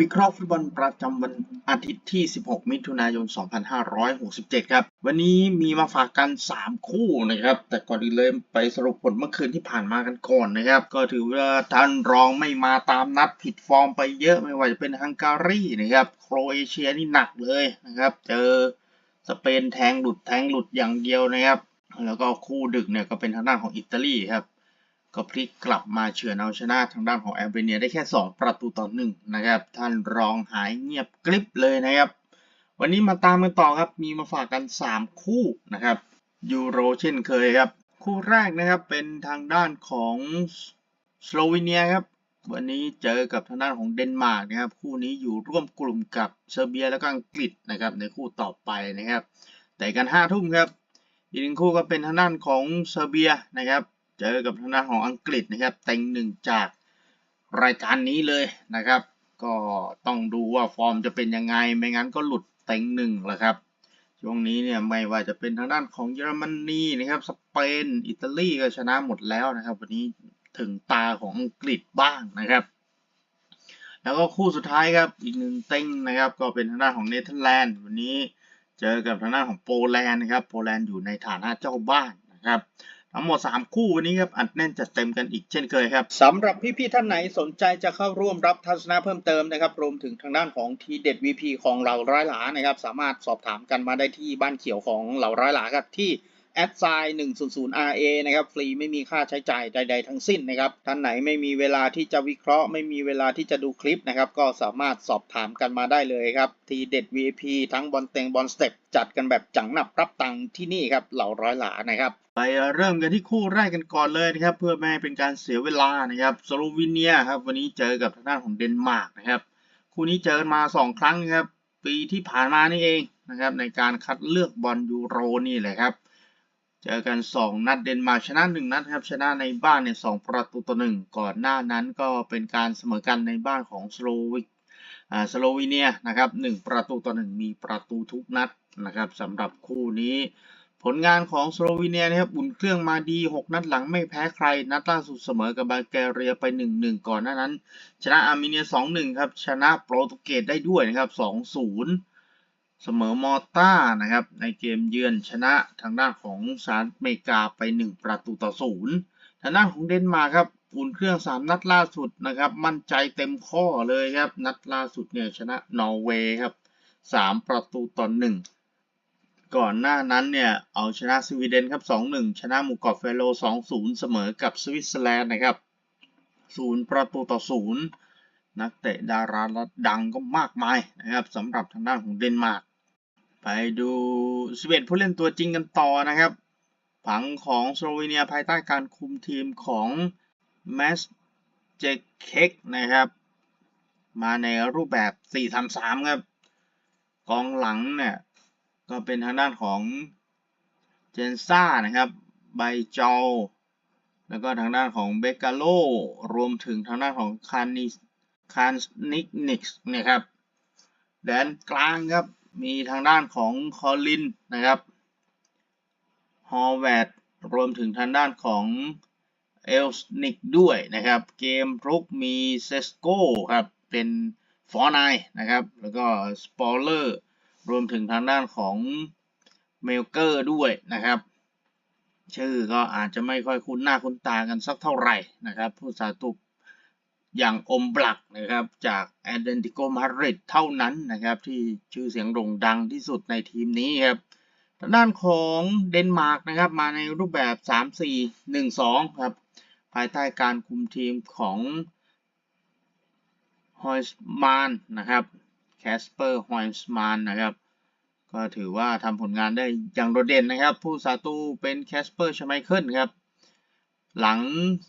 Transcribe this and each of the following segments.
วิเคราะห์ฟุตบอลประจำวันอาทิตย์ที่ 16 มิถุนายน 2567 ครับ วันนี้มีมาฝากกัน 3 คู่นะครับ แต่ก่อนอื่นเลยไปสรุปผลเมื่อคืนที่ผ่านมากันก่อนนะครับ ก็ถือว่าท่านรองไม่มาตามนัดผิดฟอร์มไปเยอะไม่ว่าจะเป็นฮังการีนะครับ โครเอเชียนี่หนักเลยนะครับ เจอสเปนแทงหลุดแทงหลุดอย่างเดียวนะครับ แล้วก็คู่ดึกเนี่ยก็เป็นทางด้านของอิตาลีครับ ก็พลิกกลับมาเฉือนเอาชนะทางด้านของแอลเบเนียได้แค่ 2 ประตูต่อหนึ่งนะครับ ท่านรองหายเงียบกริบเลยนะครับ วันนี้มาตามกันต่อครับ มีมาฝากกัน 3 คู่นะครับยูโรเช่นเคยครับ คู่แรกนะครับเป็นทางด้านของสโลวีเนียครับ วันนี้เจอกับทางด้านของเดนมาร์กนะครับ คู่นี้อยู่ร่วมกลุ่มกับเซอร์เบียแล้วก็อังกฤษนะครับในคู่ต่อไปนะครับ แต่กัน5ทุ่มครับ อีกหนึ่งคู่ก็เป็นทางด้านของเซอร์เบียนะครับ เจอกับทางด้านของอังกฤษนะครับเต็งหนึ่งจากรายการนี้เลยนะครับ ก็ต้องดูว่าฟอร์มจะเป็นยังไง ไม่งั้นก็หลุดเต็งหนึ่งแหละครับ ช่วงนี้เนี่ยไม่ว่าจะเป็นทางด้านของเยอรมนีนะครับ สเปน อิตาลีก็ชนะหมดแล้วนะครับ วันนี้ถึงตาของอังกฤษบ้างนะครับ แล้วก็คู่สุดท้ายครับ อีกหนึ่งเต็งนะครับ ก็เป็นทางด้านของเนเธอร์แลนด์วันนี้เจอกับทางด้านของโปแลนด์นะครับ โปแลนด์อยู่ในฐานะเจ้าบ้านนะครับ ทั้งหมด 3 คู่วันนี้ครับอัดแน่นจัดเต็มกันอีกเช่นเคยครับสำหรับพี่ๆท่านไหนสนใจจะเข้าร่วมรับทัศนะเพิ่มเติมนะครับรวมถึงทางด้านของทีเด็ด VP ของเหล่าร้อยหลานะครับสามารถสอบถามกันมาได้ที่บ้านเขียวของเหล่าร้อยหลาครับที่ แอดไซน์100 RA นะครับฟรีไม่มีค่าใช้จ่ายใด ๆ ทั้งสิ้นนะครับท่านไหนไม่มีเวลาที่จะวิเคราะห์ ไม่มีเวลาที่จะดูคลิปนะครับก็สามารถสอบถามกันมาได้เลยครับทีเด็ด VIP ทั้งบอลเต็งบอลสเต็ปจัดกันแบบจังหนับรับตังค์ที่นี่ครับเหล่าร้อยหลานะครับไปเริ่มกันที่คู่แรกกันก่อนเลยนะครับเพื่อไม่ให้เป็นการเสียเวลานะครับสโลวีเนียครับวันนี้เจอกับทางด้านของเดนมาร์กนะครับคู่นี้เจอกันมา 2 ครั้งครับปีที่ผ่านมานี่เองนะครับในการคัดเลือกบอลยูโรนี่แหละครับ เจอกัน 2 นัดเดนมาร์กชนะ 1 นัดครับชนะในบ้านเนี่ยสประตูต่อหนึ่งก่อนหน้านั้นก็เป็นการเสมอกันในบ้านของสโลวิกสโลวีเนียนะครับ1ประตูต่อ1มีประตูทุกนัดนะครับสำหรับคู่นี้ผลงานของสโลวีเนียนะครับอุ่นเครื่องมาดี 6 นัดหลังไม่แพ้ใคร นัดล่าสุดเสมอกับบัลแกเรียไป 1-1 ก่อนหน้านั้น ชนะอาร์เมเนีย 2-1 ครับ ชนะโปรตุเกสได้ด้วยนะครับ 2-0 เสมอมอต้านะครับ ในเกมเยือนชนะทางด้านของสหรัฐอเมริกาไป 1 ประตูต่อศูนย์ทางด้านของเดนมาร์กครับอุ่นเครื่อง 3 นัดล่าสุดนะครับ มั่นใจเต็มข้อเลยครับ นัดล่าสุดเนี่ยชนะนอร์เวย์ครับ 3 ประตูต่อ1ก่อนหน้านั้นเนี่ย เอาชนะสวีเดนครับ 2-1 ชนะหมู่เกาะเฟโล2-0 เสมอกับสวิตเซอร์แลนด์นะครับ 0 ประตูต่อ 0 นักเตะดาราดังก็มากมายนะครับสำหรับทางด้านของเดนมาร์ก ไปดู11ผู้เล่นตัวจริงกันต่อนะครับ ผังของสโลวีเนียภายใต้การคุมทีมของแมสเจเค็กนะครับ มาในรูปแบบ 4-3-3 ครับ กองหลังเนี่ยก็เป็นทางด้านของเจนซ่านะครับ ไบจอลแล้วก็ทางด้านของเบกาโล รวมถึงทางด้านของคานิคานนิกนิกส์นะครับ แดนกลางครับ มีทางด้านของคอลินนะครับฮอลแวดรวมถึงทางด้านของเอลสนิกด้วยนะครับ เกมรุกมีเซสโกครับเป็นฟอร์ไนนะครับ แล้วก็สปอเลอร์รวมถึงทางด้านของเมลเกอร์ด้วยนะครับ ชื่อก็อาจจะไม่ค่อยคุ้นหน้าคุ้นตากันสักเท่าไหร่นะครับ ผู้สาตุ อย่างอมบลักนะครับจากแอตเลติโกมาดริดเท่านั้นนะครับที่ชื่อเสียงโด่งดังที่สุดในทีมนี้ครับทางด้านของเดนมาร์กนะครับมาในรูปแบบ 3-4-1-2 ครับภายใต้การคุมทีมของฮอยส์มานนะครับแคสเปอร์ฮอยส์มานนะครับก็ถือว่าทำผลงานได้อย่างโดดเด่นนะครับ ผู้สาตูเป็นแคสเปอร์ชไมเคิลครับ หลัง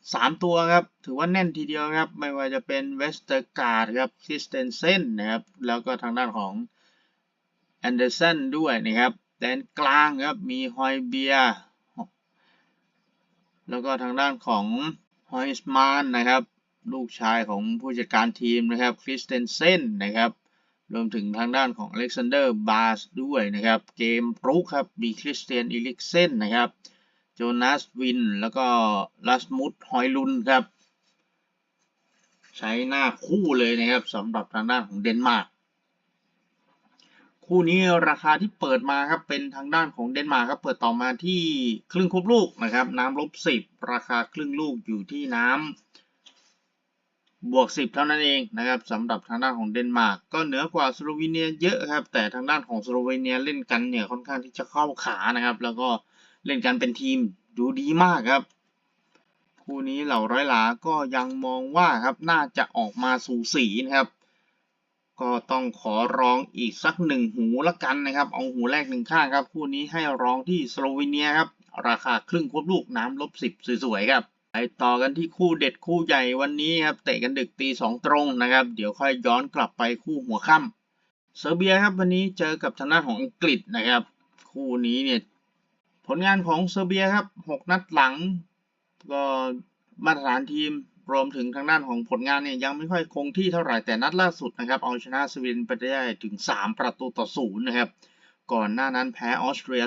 3 ตัวครับ ถือว่าแน่นทีเดียวครับ ไม่ว่าจะเป็นเวสเตอร์การ์ดครับคริสเตนเซนนะครับ แล้วก็ทางด้านของแอนเดอร์สันด้วยนะครับแดนกลางครับ มีฮอยเบีย แล้วก็ทางด้านของฮอยส์มานนะครับ ลูกชายของผู้จัดการทีมนะครับคริสเตนเซนนะครับ รวมถึงทางด้านของอเล็กซานเดอร์บาสด้วยนะครับ เกมรุกครับ มีคริสเตียนอิลิกเซนนะครับ โจนาสวิน แล้วก็ลัสมุดฮอยลุนครับสช้หน้าคู่เลยนะครับสำหรับทางด้านของเดนมาร์กคู่นี้ราคาที่เปิดมาครับเป็นทางด้านของเดนมาร์กครับเปิดต่อมาที่ครึ่งครบลูกนะครับ น้ำลบสิบราคาครึ่งลูกอยู่ที่น้ำบวกสิบเท่านั้นเองนะครับสำหรับทางด้านของเดนมาร์กก็เหนือกว่าสโลวีเนียเยอะครับแต่ทางด้านของสโลวีเนียเล่นกันเนี่ยค่อนข้างที่จะเข้าขานะครับ แล้วก็ เล่นกันเป็นทีมดูดีมากครับคู่นี้เหล่าร้อยหลาก็ยังมองว่าครับน่าจะออกมาสูสีนะครับ ก็ต้องขอร้องอีกสักหนึ่งหูละกันนะครับ เอาหูแรกหนึ่งข้างครับคู่นี้ให้ร้องที่สโลวีเนียครับราคาครึ่งควบลูกน้ำลบสิบสวยๆครับไปต่อกันที่คู่เด็ดคู่ใหญ่วันนี้ครับเตะกันดึกตีสองตรงนะครับ เดี๋ยวค่อยย้อนกลับไปคู่หัวค่ำเซอร์เบียครับวันนี้เจอกับทางด้านของอังกฤษนะครับ คู่นี้เนี่ย ผลงานของเซอร์เบียครับหกนัดหลัง ก็มาตรฐานทีมรวมถึงทางด้านของผลงานเนี่ยยังไม่ค่อยคงที่เท่าไหร่แต่นัดล่าสุดนะครับเอาชนะสวีเดนไปได้ถึง 3 ประตูต่อศูนย์นะครับ ก่อนหน้านั้นแพ้ออสเตรีย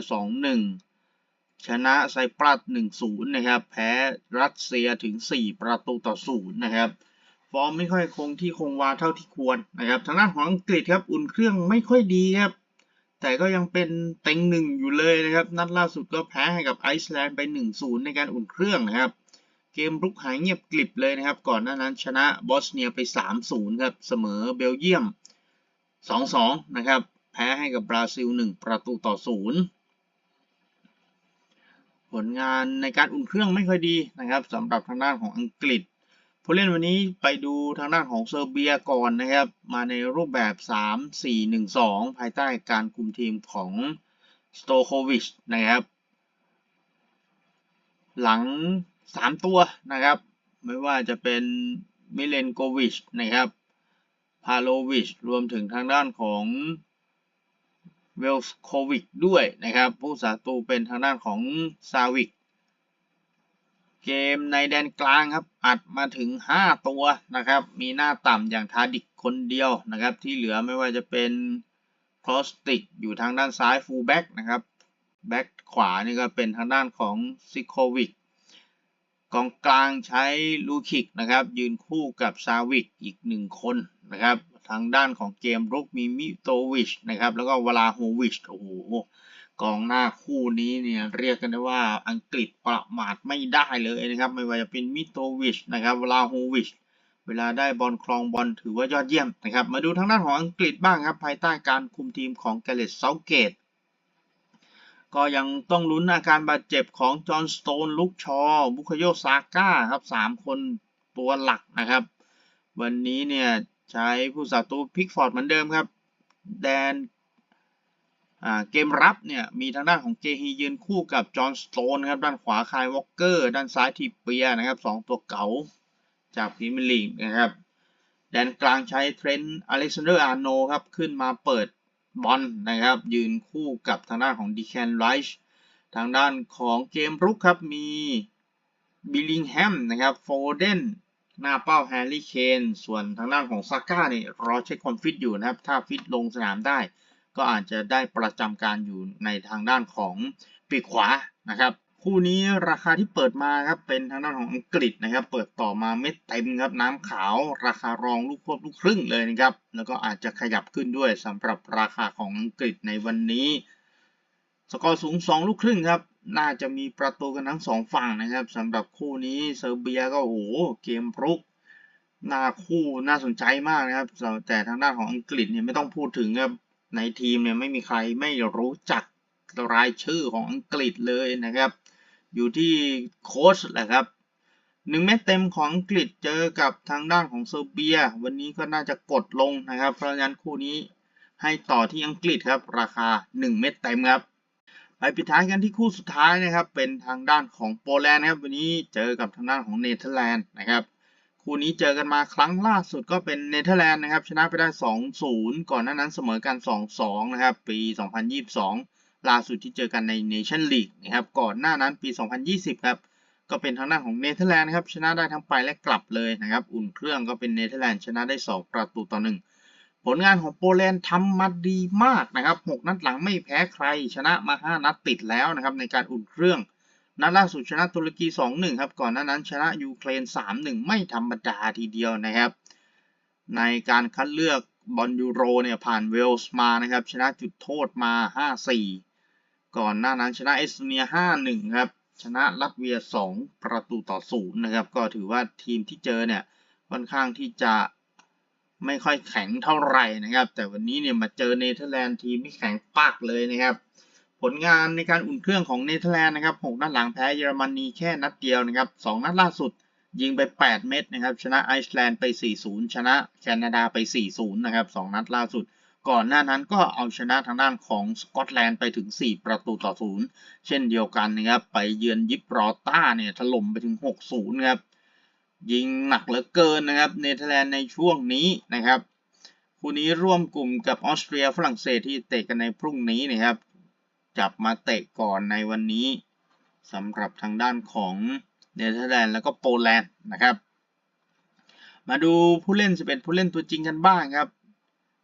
2-1 ชนะไซปรัส 1-0 นะครับ แพ้รัสเซียถึง 4 ประตูต่อศูนย์นะครับ ฟอร์มไม่ค่อยคงที่คงวาเท่าที่ควรนะครับ ทางด้านของอังกฤษครับอุ่นเครื่องไม่ค่อยดีครับ แต่ก็ยังเป็นเต็งหนึ่งอยู่เลยนะครับ นัดล่าสุดก็แพ้ให้กับไอซ์แลนด์ไป 1-0 ในการอุ่นเครื่องนะครับ เกมรุกหายเงียบกลิบเลยนะครับ ก่อนหน้านั้นชนะบอสเนียไป 3-0 ครับ เสมอเบลเยียม 2-2 นะครับ แพ้ให้กับบราซิล 1 ประตูต่อ 0 ผลงานในการอุ่นเครื่องไม่ค่อยดีนะครับสำหรับทางด้านของอังกฤษ ผู้เล่นวันนี้ไปดูทางด้านของเซอร์เบียก่อนนะครับ มาในรูปแบบ 3-4-1-2 ภายใต้การคุมทีมของสโตโควิชนะครับ หลัง 3 ตัวนะครับ ไม่ว่าจะเป็นมิเลนโกวิชนะครับพาโลวิชรวมถึงทางด้านของเวลส์โควิกด้วยนะครับ ผู้สาตูเป็นทางด้านของซาวิก เกมในแดนกลางครับอัดมาถึง 5 ตัวนะครับ มีหน้าต่ำอย่างทาดิกคนเดียวนะครับ ที่เหลือไม่ว่าจะเป็นคลอสติกอยู่ทางด้านซ้ายฟูลแบ็กนะครับแบ็กขวานี่ก็เป็นทางด้านของซิโควิกกองกลางใช้ลูคิกนะครับ ยืนคู่กับซาวิกอีกหนึ่งคนนะครับ ทางด้านของเกมรุกมีมิโตวิชนะครับ แล้วก็วลาโฮวิชโอ้โห กองหน้าคู่นี้เนี่ยเรียกกันได้ว่าอังกฤษประมาทไม่ได้เลยนะครับ ไม่ว่าจะเป็นมิโตวิชนะครับลาโฮวิชเวลาได้บอลครองบอลถือว่ายอดเยี่ยมนะครับ มาดูทางด้านของอังกฤษบ้างครับ ภายใต้การคุมทีมของแกเรตเซาเกต ก็ยังต้องลุ้นอาการบาดเจ็บของจอห์นสโตนลุกชอ บุคโยซาก้าครับสามคนตัวหลักนะครับ วันนี้เนี่ยใช้ผู้สาตูพิกฟอร์ดเหมือนเดิมครับ แดน เกมรับเนี่ยมีทางด้านของเจฮียืนคู่กับจอห์นสโตนครับด้านขวาคายวอลเกอร์ด้านซ้ายทีเปียนะครับสองตัวเก๋าจากพรีเมียร์ลีกนะครับแดนกลางใช้เทรนต์อเล็กซานเดอร์อาร์โนครับขึ้นมาเปิดบอลนะครับยืนคู่กับทางด้านของดีแคนไรช์ทางด้านของเกมรุกครับมีบิลลิงแฮมนะครับโฟเดนหน้าเป้าแฮร์รี่เคนส่วนทางด้านของซาก้าเนี่ยรอเช็คความฟิตอยู่นะครับ ถ้าฟิตลงสนามได้ ก็อาจจะได้ประจำการอยู่ในทางด้านของปีกขวานะครับ คู่นี้ราคาที่เปิดมาครับเป็นทางด้านของอังกฤษนะครับ เปิดต่อมาเม็ดเต็มครับน้ำขาวราคารองลูกควบลูกครึ่งเลยนะครับ แล้วก็อาจจะขยับขึ้นด้วยสำหรับราคาของอังกฤษในวันนี้สกอร์สูง 2 ลูกครึ่งครับ น่าจะมีประตูกันทั้งสองฝั่งนะครับสำหรับคู่นี้เซอร์เบียก็โอ้โหเกมรุกหน้าคู่น่าสนใจมากนะครับ แต่ทางด้านของอังกฤษเนี่ยไม่ต้องพูดถึงครับ ในทีมเนี่ยไม่มีใครไม่รู้จักรายชื่อของอังกฤษเลยนะครับ อยู่ที่โค้ชแหละครับหนึ่งเม็ดเต็มของอังกฤษเจอกับทางด้านของเซอร์เบีย วันนี้ก็น่าจะกดลงนะครับ เพราะฉะนั้นคู่นี้ให้ต่อที่อังกฤษครับ ราคา 1 เม็ดเต็มครับ ไปปิดท้ายกันที่คู่สุดท้ายนะครับ เป็นทางด้านของโปแลนด์นะครับ วันนี้เจอกับทางด้านของเนเธอร์แลนด์นะครับ คู่นี้เจอกันมาครั้งล่าสุดก็เป็นเนเธอร์แลนด์นะครับ ชนะไปได้ 2-0 ก่อนหน้านั้นเสมอกัน 2-2 นะครับ ปี 2022 ล่าสุดที่เจอกันในเนชั่นลีกนะครับ ก่อนหน้านั้นปี 2020 ครับ ก็เป็นทางด้านของเนเธอร์แลนด์นะครับ ชนะได้ทั้งไปและกลับเลยนะครับ อุ่นเครื่องก็เป็นเนเธอร์แลนด์ชนะได้ 2 ประตูต่อ 1 ผลงานของโปแลนด์ทำมาดีมากนะครับ 6 นัดหลังไม่แพ้ใคร ชนะมา 5 นัดติดแล้วนะครับในการอุ่นเครื่อง นัดล่าสุดชนะตุรกี 2-1 ครับ ก่อนหน้านั้นชนะยูเครน 3-1 ไม่ธรรมดาทีเดียวนะครับ ในการคัดเลือกบอลยูโรเนี่ยผ่านเวลส์มานะครับ ชนะจุดโทษมา 5-4 ก่อนหน้านั้นชนะเอสโตเนีย 5-1 ครับ ชนะลัตเวีย 2 ประตูต่อศูนย์นะครับ ก็ถือว่าทีมที่เจอเนี่ยค่อนข้างที่จะไม่ค่อยแข็งเท่าไหร่นะครับ แต่วันนี้เนี่ยมาเจอเนเธอร์แลนด์ทีมที่แข็งปักเลยนะครับ ผลงานในการอุ่นเครื่องของเนเธอร์แลนด์นะครับ6นัดหลังแพ้เยอรมนีแค่นัดเดียวนะครับ2นัดล่าสุดยิงไป 8 เม็ดนะครับ ชนะไอซ์แลนด์ไป 4-0 ชนะแคนาดาไป 4-0 นะครับ 2 นัดล่าสุด ก่อนหน้านั้นก็เอาชนะทางด้านของสกอตแลนด์ไปถึง 4 ประตูต่อ 0 เช่นเดียวกันนะครับ ไปเยือนยิบรอต้าเนี่ยถล่มไปถึง 6-0 ครับ ยิงหนักเหลือเกินนะครับ เนเธอร์แลนด์ในช่วงนี้นะครับ คู่นี้ร่วมกลุ่มกับออสเตรียฝรั่งเศสที่เตะกันในพรุ่งนี้นะครับ จับมาเตะก่อนในวันนี้สำหรับทางด้านของเนเธอร์แลนด์แล้วก็โปแลนด์นะครับ มาดูผู้เล่น 11 ผู้เล่นตัวจริงกันบ้างครับ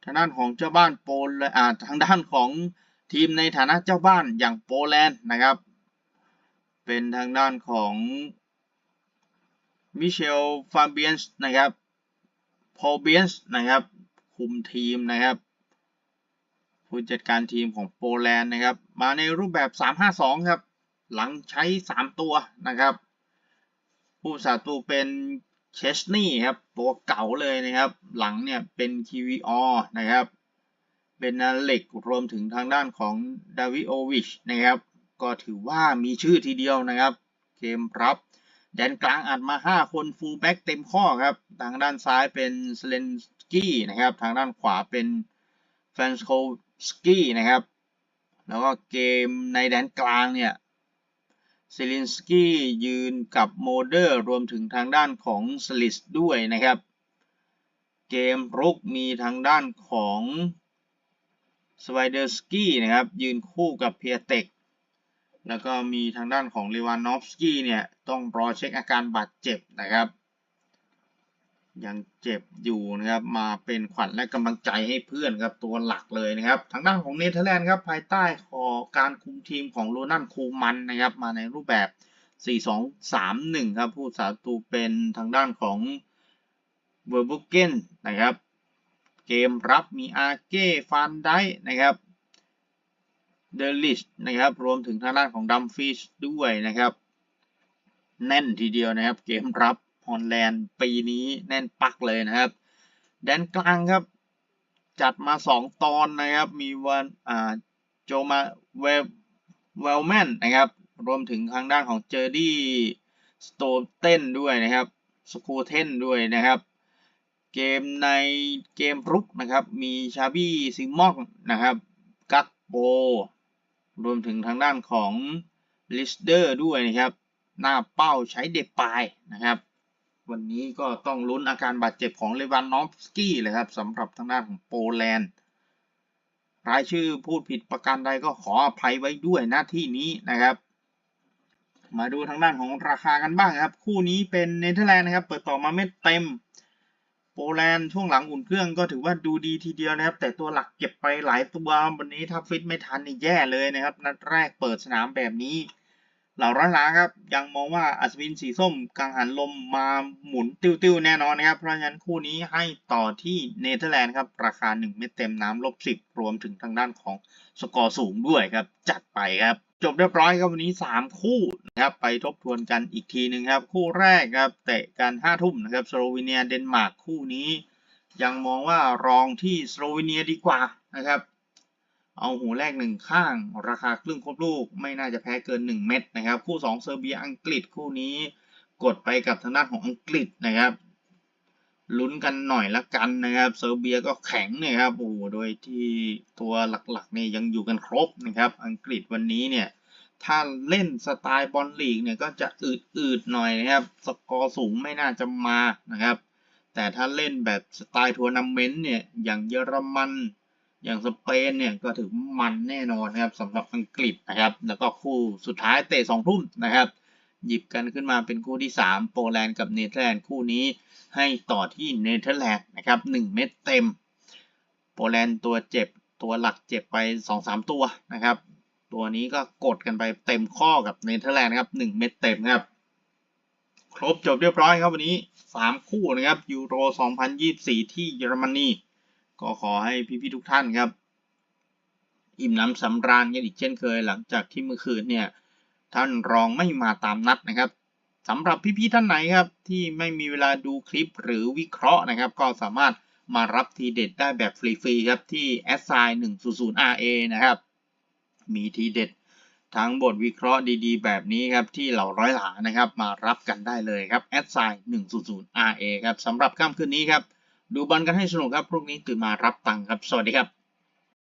ทางด้านของเจ้าบ้านโปแลนด์อ่าทางด้านของทีมในฐานะเจ้าบ้านอย่างโปแลนด์นะครับ เป็นทางด้านของมิเชลฟาเบียนส์นะครับพอเบียนส์นะครับ คุมทีมนะครับ ผู้จัดการทีมของโปแลนด์นะครับ มาในรูปแบบ 3-5-2 ครับ หลังใช้ 3 ตัวนะครับ ผู้สาตูเป็นเชสนี่ครับ ตัวเก่าเลยนะครับ หลังเนี่ยเป็น KVR นะครับเป็นนาเล็กรวมถึงทางด้านของดาวิโอวิชนะครับ ก็ถือว่ามีชื่อทีเดียวนะครับ เกมรับ แดนกลางอัดมา 5 คนฟูลแบ็กเต็มข้อครับ ทางด้านซ้ายเป็นสเลนสกี้นะครับ ทางด้านขวาเป็นแฟนสโค สกี้นะครับ แล้วก็เกมในแดนกลางเนี่ยเซลินสกี้ยืนกับโมเดอร์รวมถึงทางด้านของสลิสด้วยนะครับ เกมรุกมีทางด้านของสไวเดอร์สกี้นะครับ ยืนคู่กับเพียเต็กแล้วก็มีทางด้านของเลวานอฟสกี้เนี่ย ต้องรอเช็คอาการบาดเจ็บนะครับ ยังเจ็บอยู่นะครับมาเป็นขวัญและกำลังใจให้เพื่อนครับตัวหลักเลยนะครับ ทางด้านของเนเธอร์แลนด์ครับภายใต้ขอการคุมทีมของโรนันคูมันนะครับมาในรูปแบบ 4-2-3-1 ครับผู้สาตูเป็นทางด้านของเวอร์บุเกนนะครับ เกมรับมีอาเก้ฟานไดนะครับเดลิชนะครับรวมถึงทางด้านของดัมฟิชด้วยนะครับ แน่นทีเดียวนะครับเกมรับ อลแลนด์ปีนี้แน่นปักเลยนะครับ แดนกลางครับ จัดมา 2 ตอนนะครับ มีวันอ่าโจมาเวลเวลแมนนะครับ รวมถึงทางด้านของเจอร์ดี้สโตเทนด้วยนะครับสกูเทนด้วยนะครับ เกมในเกมรุกนะครับ มีชาบี้ซิมอกนะครับ กักโบ รวมถึงทางด้านของลิสเดอร์ด้วยนะครับ หน้าเป้าใช้เดปายนะครับ วันนี้ก็ต้องลุ้นอาการบาดเจ็บของเลวานนอฟสกี้เลยครับสำหรับทางด้านของโปแลนด์รายชื่อพูดผิดประการใดก็ขออภัยไว้ด้วยหน้าที่นี้นะครับ มาดูทางด้านของราคากันบ้างครับ คู่นี้เป็นเนเธอร์แลนด์นะครับ เปิดต่อมาเม็ดเต็ม โปแลนด์ช่วงหลังอุ่นเครื่องก็ถือว่าดูดีทีเดียวนะครับ แต่ตัวหลักเก็บไปหลายตัววันนี้ถ้าฟิตไม่ทันนี่แย่เลยนะครับ นัดแรกเปิดสนามแบบนี้ เหล่าร้านล้าครับ ยังมองว่าอัศวินสีส้มกังหันลมมาหมุนติ้วๆ แน่นอนนะครับ เพราะฉะนั้นคู่นี้ให้ต่อที่เนเธอร์แลนด์ครับ ราคา 1 เม็ดเต็มน้ำลบ10 รวมถึงทางด้านของสกอร์สูงด้วยครับ จัดไปครับ จบเรียบร้อยครับวันนี้ 3 คู่นะครับไปทบทวนกันอีกทีหนึ่งครับ คู่แรกครับเตะกัน5ทุ่มนะครับสโลวีเนียเดนมาร์กคู่นี้ ยังมองว่ารองที่สโลวีเนียดีกว่านะครับ เอาหูแรกหนึ่งข้าง ราคาครึ่งครบลูก ไม่น่าจะแพ้เกิน 1 เม็ดนะครับ คู่ 2 เซอร์เบียอังกฤษคู่นี้กดไปกับทางด้านของอังกฤษนะครับลุ้นกันหน่อยละกันนะครับ เซอร์เบียก็แข็งนะครับโอ้โดยที่ตัวหลักๆเนี่ยยังอยู่กันครบนะครับ อังกฤษวันนี้เนี่ยถ้าเล่นสไตล์บอลลีกเนี่ยก็จะอืดๆหน่อยนะครับ สกอร์สูงไม่น่าจะมานะครับ แต่ถ้าเล่นแบบสไตล์ทัวร์นาเมนต์เนี่ยอย่างเยอรมัน อย่างสเปนเนี่ยก็ถือมันแน่นอนนะครับสำหรับอังกฤษนะครับ แล้วก็คู่สุดท้ายเตะสองทุ่มนะครับ หยิบกันขึ้นมาเป็นคู่ที่ 3 โปแลนด์กับเนเธอร์แลนด์คู่นี้ให้ต่อที่เนเธอร์แลนด์นะครับ1เม็ดเต็ม โปแลนด์ตัวเจ็บตัวหลักเจ็บไป 2-3 ตัวนะครับ ตัวนี้ก็กดกันไปเต็มข้อกับเนเธอร์แลนด์ครับ1เม็ดเต็มครับ ครบจบเรียบร้อยครับวันนี้ 3 คู่นะครับยูโร 2024 ที่เยอรมนี ก็ขอให้พี่ๆทุกท่านครับ อิ่มน้ำสำราญกันอีกเช่นเคย หลังจากที่เมื่อคืนเนี่ยท่านรองไม่มาตามนัดนะครับสำหรับพี่ๆท่านไหนครับ ที่ไม่มีเวลาดูคลิปหรือวิเคราะห์นะครับ ก็สามารถมารับทีเด็ดได้แบบฟรีๆครับที่ s i 100 RA นะครับ มีทีเด็ดทั้งบทวิเคราะห์ดีๆ แบบนี้ครับ ที่เหล่าร้อยหลานะครับ มารับกันได้เลยครับ s i 100 RA ครับสำหรับค่ำคืนนี้ครับ ดูบอลกันให้สนุกครับพรุ่งนี้ตื่นมารับตังค์ครับ สวัสดีครับ